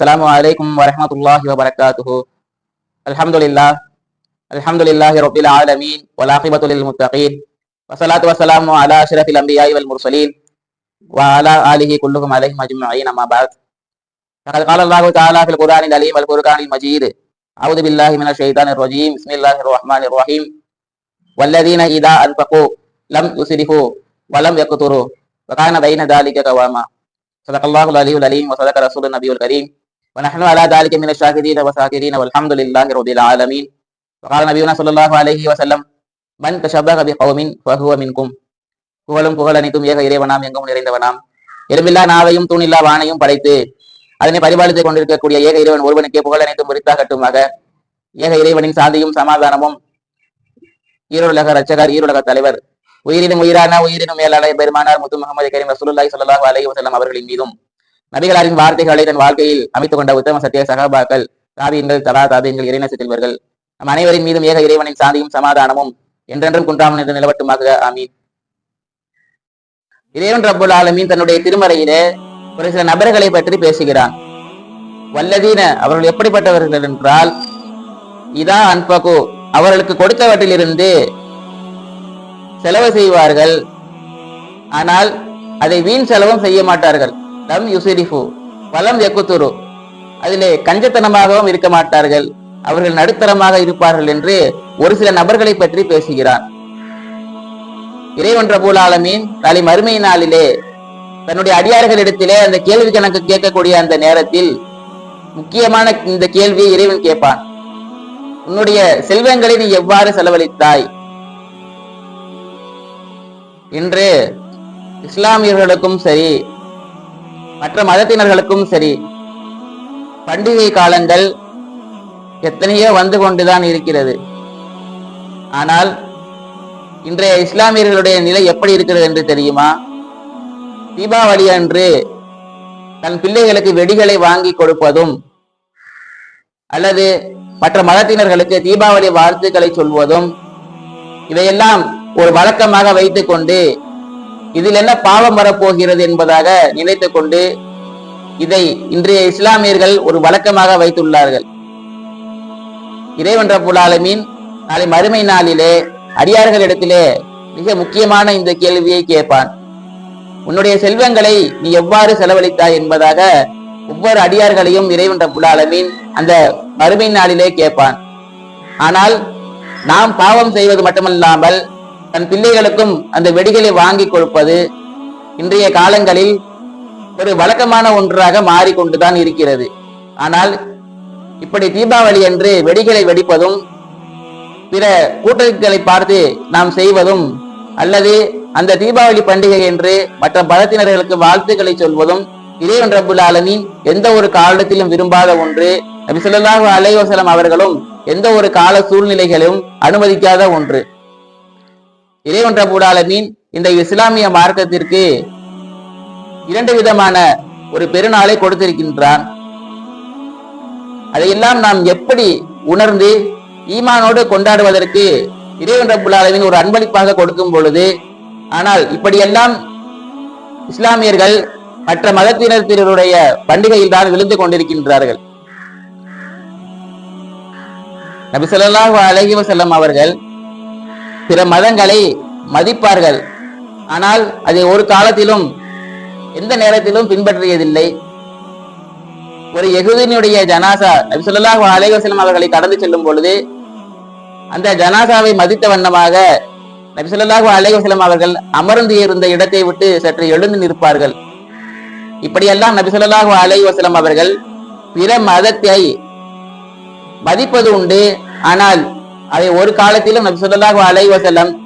السلام عليكم ورحمة الله وبركاته. الحمد لله الحمد لله رب العالمين والعاقبة للمتقين والصلاة والسلام على أشرف الأنبياء والمرسلين وعلى آله كلهم عليهم أجمعين أما بعد. فقد قال الله تعالى في القرآن العليم والقرآن المجيد أعوذ بالله من الشيطان الرجيم بسم الله الرحمن الرحيم. والذين إذا أنفقوا لم يسرفوا ولم يقتروا وكان بين ذلك قواما. صدق الله العلي العليم وصدق رسول النبي الكريم. ونحن على ذلك من الشاهدين والشاكرين والحمد لله رب العالمين وقال نبينا صلى الله عليه وسلم من تشبه بقوم فهو منكم புகழும் புகழ் அனைத்தும் ஏக இறைவனாம் எங்கும் நிறைந்தவனாம் எலும்பில்லா நாவையும் தூணில்லா வானையும் படைத்து அதனை பரிபாலித்துக் கொண்டிருக்கக்கூடிய ஏக இறைவன் ஒருவனுக்கே புகழ் அனைத்தும் உரித்தாகட்டுமாக ஏக இறைவனின் சாந்தியும் சமாதானமும் ஈருலக ரச்சகர் ஈருலக தலைவர் உயிரினும் உயிரான உயிரினும் மேலான பெருமானார் முத்து முகமது கரீம் ரசூலுல்லாஹி ஸல்லல்லாஹு அலைஹி வஸல்லம் அவர்களின் மீதும் நபிகளாரின் வார்த்தைகளை தன் வாழ்க்கையில் அமைத்துக் கொண்ட உத்தம சத்திய சகாபாக்கள் தாபியங்கள் தலா தாபியங்கள் இறைநச செல்வர்கள் நம் அனைவரின் மீதும் ஏக இறைவனின் சாந்தியும் சமாதானமும் என்றென்றும் குன்றாமல் என்று நிலவட்டுமாக. ஆமீன். இறைவன் ரப்புல் ஆலமீன் தன்னுடைய திருமறையிலே ஒரு சில நபர்களை பற்றி பேசுகிறான். வல்லதீன அவர்கள் எப்படிப்பட்டவர்கள் என்றால் இதா அன்பகு அவர்களுக்கு கொடுத்தவற்றிலிருந்து செலவு செய்வார்கள். ஆனால் அதை வீண் செலவும் செய்ய மாட்டார்கள். லம் யுசிரிஃபு வலம் எக்குத்துரு அதிலே கஞ்சத்தனமாகவும் இருக்க மாட்டார்கள். அவர்கள் நடுத்தரமாக இருப்பார்கள் என்று ஒரு சில நபர்களை பற்றி பேசுகிறான் இறைவன்ற ரபுல் ஆலமீன் நாளை மறுமை நாளிலே தன்னுடைய அடியார்களிடத்திலே அந்த கேள்வி கணக்கு கேட்கக்கூடிய அந்த நேரத்தில் முக்கியமான இந்த கேள்வியை இறைவன் கேட்பான். உன்னுடைய செல்வங்களை நீ எவ்வாறு செலவழித்தாய்? இன்று இஸ்லாமியர்களுக்கும் சரி மற்ற மதத்தினர்களுக்கும் சரி பண்டிகை காலங்கள் எத்தனையோ வந்து கொண்டுதான் இருக்கிறது. ஆனால் இன்றைய இஸ்லாமியர்களுடைய நிலை எப்படி இருக்கிறது என்று தெரியுமா? தீபாவளி அன்று தன் பிள்ளைகளுக்கு வெடிகளை வாங்கி கொடுப்பதும் அல்லது மற்ற மதத்தினர்களுக்கு தீபாவளி வாழ்த்துக்களை சொல்வதும் இதையெல்லாம் ஒரு வழக்கமாக வைத்துக்கொண்டு இதில் என்ன பாவம் வரப்போகிறது என்பதாக நினைத்து கொண்டு இதை இன்றைய இஸ்லாமியர்கள் ஒரு வழக்கமாக வைத்துள்ளார்கள். இறைவன் புலாலமீன் நாளை மறுமை நாளிலே அடியார்களிடத்திலே மிக முக்கியமான இந்த கேள்வியை கேட்பான். உன்னுடைய செல்வங்களை நீ எவ்வாறு செலவழித்தாய் என்பதாக ஒவ்வொரு அடியார்களையும் இறைவன் புலாலமீன் அந்த மறுமை நாளிலே கேட்பான். ஆனால் நாம் பாவம் செய்வது மட்டுமல்லாமல் தன் பிள்ளைகளுக்கும் அந்த வெடிகளை வாங்கி கொடுப்பது இன்றைய காலங்களில் ஒரு வழக்கமான ஒன்றாக மாறிக்கொண்டுதான் இருக்கிறது. ஆனால் இப்படி தீபாவளி என்று வெடிகளை வெடிப்பதும் பிற கூட்டங்களை பார்த்து நாம் செய்வதும் அல்லது அந்த தீபாவளி பண்டிகை என்று மற்ற பலத்தினர்களுக்கு வாழ்த்துக்களை சொல்வதும் இறைவன் ரபுல் ஆலமின் எந்த ஒரு காலத்திலும் விரும்பாத ஒன்று நபி ஸல்லல்லாஹு அவர்களும் எந்த ஒரு கால சூழ்நிலைகளும் அனுமதிக்காத ஒன்று. இறைவன் ரப்புல் ஆலமீன் இந்த இஸ்லாமிய மார்க்கத்திற்கு இரண்டு விதமான ஒரு பெருநாளை கொடுத்திருக்கின்றான். அதையெல்லாம் நாம் எப்படி உணர்ந்து ஈமானோடு கொண்டாடுவதற்கு இறைவன் ரப்புல் ஒரு அன்பளிப்பாக கொடுக்கும் பொழுது ஆனால் இப்படியெல்லாம் இஸ்லாமியர்கள் மற்ற மதத்தினத்தினருடைய பண்டிகையில் தான் விழுந்து கொண்டிருக்கின்றார்கள். நபி ஸல்லல்லாஹு அலைஹி அவர்கள் பிற மதங்களை மதிப்பார்கள். ஆனால் அதை ஒரு காலத்திலும் எந்த நேரத்திலும் பின்பற்றியதில்லை. ஒரு எகுதினுடைய ஜனாசா நபி அலைவசலம் அவர்களை கடந்து செல்லும் பொழுது அந்த ஜனாசாவை மதித்த வண்ணமாக நபி அலைவசலம் அவர்கள் அமர்ந்து இருந்த இடத்தை விட்டு சற்று எழுந்து நிற்பார்கள். இப்படியெல்லாம் நபி அலைவசலம் அவர்கள் பிற மதத்தை மதிப்பது உண்டு. ஆனால் அதை ஒரு காலத்திலும் நபி ஸல்லல்லாஹு அலைஹி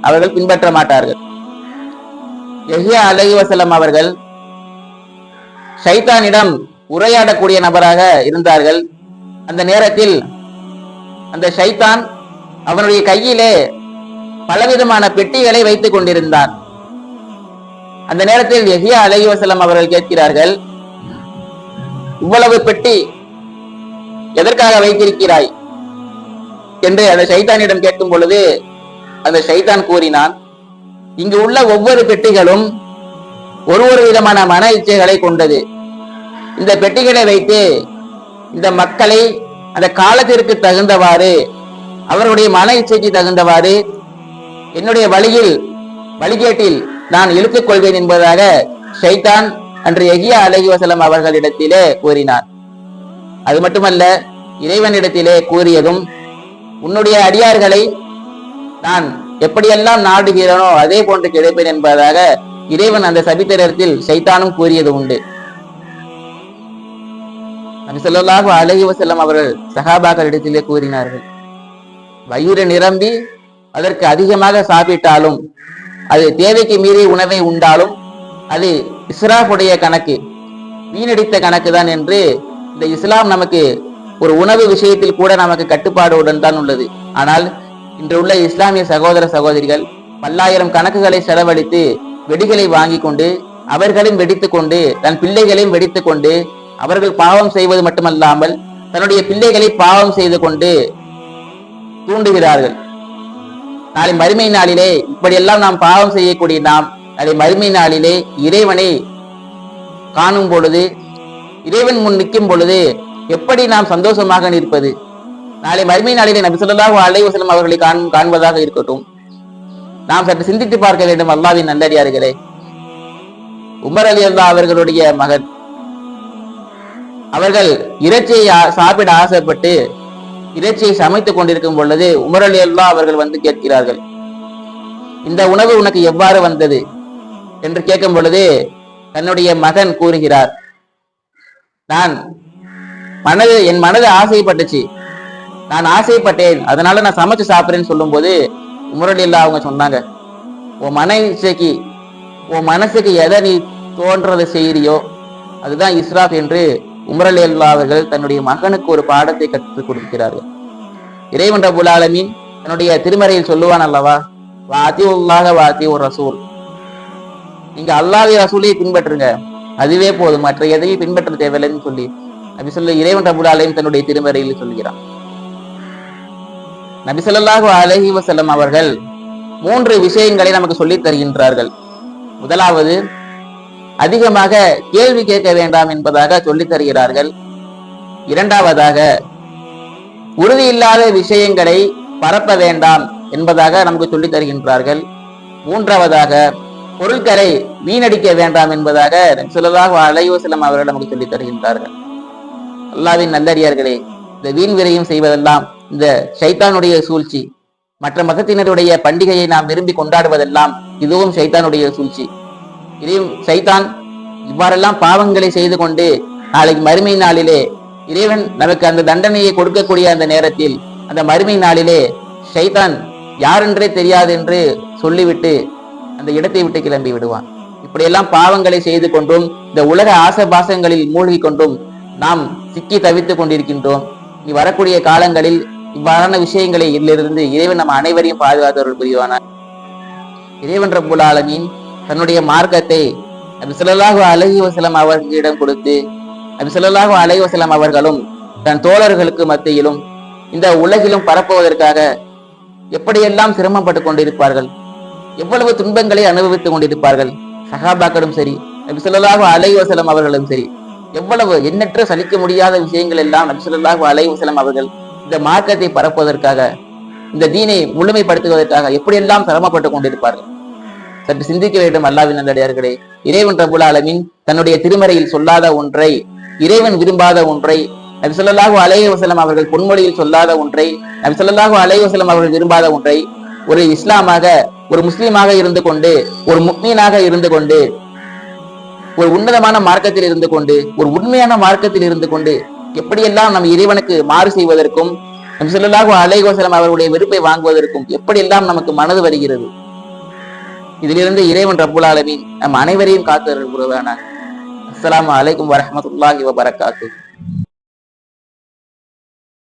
அவர்கள் பின்பற்ற மாட்டார்கள். எஹியா அலை வஸல்லம் அவர்கள் ஷைத்தானிடம் உரையாடக்கூடிய நபராக இருந்தார்கள். அந்த நேரத்தில் அந்த ஷைத்தான் அவனுடைய கையிலே பலவிதமான பெட்டிகளை வைத்துக் கொண்டிருந்தான். அந்த நேரத்தில் எஹியா அலை வசலம் அவர்கள் கேட்கிறார்கள் இவ்வளவு பெட்டி எதற்காக வைத்திருக்கிறாய்? என்று அந்த சைத்தானிடம் கேட்கும் பொழுது அந்த சைத்தான் கூறினான் இங்கு உள்ள ஒவ்வொரு பெட்டிகளும் ஒரு ஒரு விதமான மன இச்சைகளை கொண்டது. இந்த பெட்டிகளை வைத்து இந்த மக்களை அந்த காலத்திற்கு தகுந்தவாறு அவருடைய மன இச்சைக்கு தகுந்தவாறு என்னுடைய வழியில் வழிகேட்டில் நான் இழுத்துக் கொள்வேன் என்பதாக ஷைதான் அன்று எகியா அலஹி வசலம் அவர்களிடத்திலே கூறினார் அது மட்டுமல்ல இறைவனிடத்திலே கூறியதும் உன்னுடைய அடியார்களை நான் எப்படியெல்லாம் நாடுகிறேனோ அதே போன்று கிடைப்பேன் என்பதாக இறைவன் அந்த சபித்திரத்தில் சைத்தானும் கூறியது உண்டு. நபி ஸல்லல்லாஹு அலைஹி அவர்கள் சகாபாக்களிடத்திலே கூறினார்கள் வயிறு நிரம்பி அதற்கு அதிகமாக சாப்பிட்டாலும் அது தேவைக்கு மீறி உணவை உண்டாலும் அது இஸ்ராஃபுடைய கணக்கு வீணடித்த கணக்கு தான் என்று இந்த இஸ்லாம் நமக்கு ஒரு உணவு விஷயத்தில் கூட நமக்கு கட்டுப்பாடுடன் தான் உள்ளது. ஆனால் இன்று உள்ள இஸ்லாமிய சகோதர சகோதரிகள் பல்லாயிரம் கணக்குகளை செலவழித்து வெடிகளை வாங்கி கொண்டு அவர்களையும் வெடித்துக் கொண்டு தன் பிள்ளைகளையும் வெடித்துக் கொண்டு அவர்கள் பாவம் செய்வது மட்டுமல்லாமல் தன்னுடைய பிள்ளைகளை பாவம் செய்து கொண்டு தூண்டுகிறார்கள். நாளை மறுமை நாளிலே இப்படியெல்லாம் நாம் பாவம் செய்யக்கூடிய நாம் நாளை மறுமை நாளிலே இறைவனை காணும் பொழுது இறைவன் முன் நிற்கும் பொழுது எப்படி நாம் சந்தோஷமாக நிற்பது? நாளை மறுமை நாளிலே நபி ஸல்லல்லாஹு அலைஹி அவர்களை காண் காண்பதாக இருக்கட்டும். நாம் சற்று சிந்தித்து பார்க்க வேண்டும் அல்லாவின் நல்லடியார்களே உமர் அலி அல்லா அவர்களுடைய மகன். அவர்கள் இறைச்சியை சாப்பிட ஆசைப்பட்டு இறைச்சியை சமைத்துக் கொண்டிருக்கும் பொழுது உமர் அலி அல்லா அவர்கள் வந்து கேட்கிறார்கள். இந்த உணவு உனக்கு எவ்வாறு வந்தது? என்று கேட்கும் பொழுது தன்னுடைய மகன் கூறுகிறார். நான் மனது என் மனது ஆசைப்பட்டுச்சு. நான் ஆசைப்பட்டேன். அதனால நான் சமைச்சு சாப்பிடுறேன்னு சொல்லும்போது போது அல்லா அவங்க சொன்னாங்க உன் மன உன் மனசுக்கு எதை நீ தோன்றதை செய்கிறியோ அதுதான் இஸ்ராப் என்று உமரலில்லா அவர்கள் தன்னுடைய மகனுக்கு ஒரு பாடத்தை கற்றுக் கொடுக்கிறார்கள். இறைவன் ரபுல் ஆலமீன் தன்னுடைய திருமறையில் சொல்லுவான் அல்லவா வாத்தி உள்ளாக வாத்தி ஒரு ரசூல். நீங்க அல்லாஹ்வை ரசூலையை பின்பற்றுங்க. அதுவே போதும். மற்ற எதையும் பின்பற்ற தேவையில்லைன்னு சொல்லி. நபி சொல்ல இறைவன் ரபுல் தன்னுடைய திருமறையில் சொல்கிறான். நபி ஸல்லல்லாஹு அலைஹி அவர்கள் மூன்று விஷயங்களை நமக்கு சொல்லித் தருகின்றார்கள். முதலாவது அதிகமாக கேள்வி கேட்க வேண்டாம் என்பதாக சொல்லித் தருகிறார்கள். இரண்டாவதாக உறுதியில்லாத விஷயங்களை பரப்ப வேண்டாம் என்பதாக நமக்கு சொல்லித் தருகின்றார்கள். மூன்றாவதாக பொருட்களை வீணடிக்க வேண்டாம் என்பதாக நபி ஸல்லல்லாஹு அலைஹி அவர்கள் நமக்கு சொல்லித் தருகின்றார்கள். அல்லாவின் நல்லடியார்களே இந்த வீண் விரையும் செய்வதெல்லாம் இந்த ஷைத்தானுடைய சூழ்ச்சி மற்ற மதத்தினருடைய பண்டிகையை நாம் விரும்பி கொண்டாடுவதெல்லாம் இதுவும் ஷைத்தானுடைய சூழ்ச்சி. இதையும் சைத்தான் இவ்வாறெல்லாம் பாவங்களை செய்து கொண்டு நாளைக்கு மறுமை நாளிலே இறைவன் நமக்கு அந்த தண்டனையை கொடுக்கக்கூடிய அந்த நேரத்தில் அந்த மறுமை நாளிலே சைத்தான் யாரென்றே தெரியாது என்று சொல்லிவிட்டு அந்த இடத்தை விட்டு கிளம்பி விடுவான். இப்படியெல்லாம் பாவங்களை செய்து கொண்டும் இந்த உலக ஆசபாசங்களில் மூழ்கி கொண்டும் நாம் சிக்கி தவித்துக் கொண்டிருக்கின்றோம். நீ வரக்கூடிய காலங்களில் இவ்வாறான விஷயங்களை இதிலிருந்து இறைவன் நம்ம அனைவரையும் பாதுகாத்தவர்கள் புரிவானார் இறைவன் ரப்புல் தன்னுடைய மார்க்கத்தை நபி ஸல்லல்லாஹு அலைஹி அவர்களிடம் கொடுத்து நபி ஸல்லல்லாஹு அலைஹி அவர்களும் தன் தோழர்களுக்கு மத்தியிலும் இந்த உலகிலும் பரப்புவதற்காக எப்படியெல்லாம் சிரமப்பட்டு கொண்டிருப்பார்கள் எவ்வளவு துன்பங்களை அனுபவித்துக் கொண்டிருப்பார்கள் சகாபாக்களும் சரி நபி ஸல்லல்லாஹு அலைஹி அவர்களும் சரி எவ்வளவு எண்ணற்ற சலிக்க முடியாத விஷயங்கள் எல்லாம் நபி அலைவசலம் அவர்கள் இந்த மார்க்கத்தை பரப்புவதற்காக இந்த தீனை முழுமைப்படுத்துவதற்காக எப்படியெல்லாம் சிரமப்பட்டு கொண்டிருப்பார்கள்? சற்று சிந்திக்க வேண்டும் அல்லாவின் நல்லடியார்களே இறைவன் ரபுல் அலமின் தன்னுடைய திருமறையில் சொல்லாத ஒன்றை இறைவன் விரும்பாத ஒன்றை நபிசல்லாஹு ஸல்லல்லாஹு அவர்கள் பொன்மொழியில் சொல்லாத ஒன்றை நபிசல்லாஹு ஸல்லல்லாஹு அவர்கள் விரும்பாத ஒன்றை ஒரு இஸ்லாமாக ஒரு முஸ்லீமாக இருந்து கொண்டு ஒரு முக்மீனாக இருந்து கொண்டு ஒரு உன்னதமான மார்க்கத்தில் இருந்து கொண்டு ஒரு உண்மையான மார்க்கத்தில் இருந்து கொண்டு எப்படியெல்லாம் நம் இறைவனுக்கு மாறு செய்வதற்கும் நம் ஸல்லல்லாஹு அலைகோசலம் அவர்களுடைய வெறுப்பை வாங்குவதற்கும் எப்படியெல்லாம் நமக்கு மனது வருகிறது. இதிலிருந்து இறைவன் ரப்புல் ஆலமீன் நம் அனைவரையும் காத்து புரிவானார் அஸ்லாம் அலைக்கும் வரமத்துல்லாஹி வபரகாத்துஹு.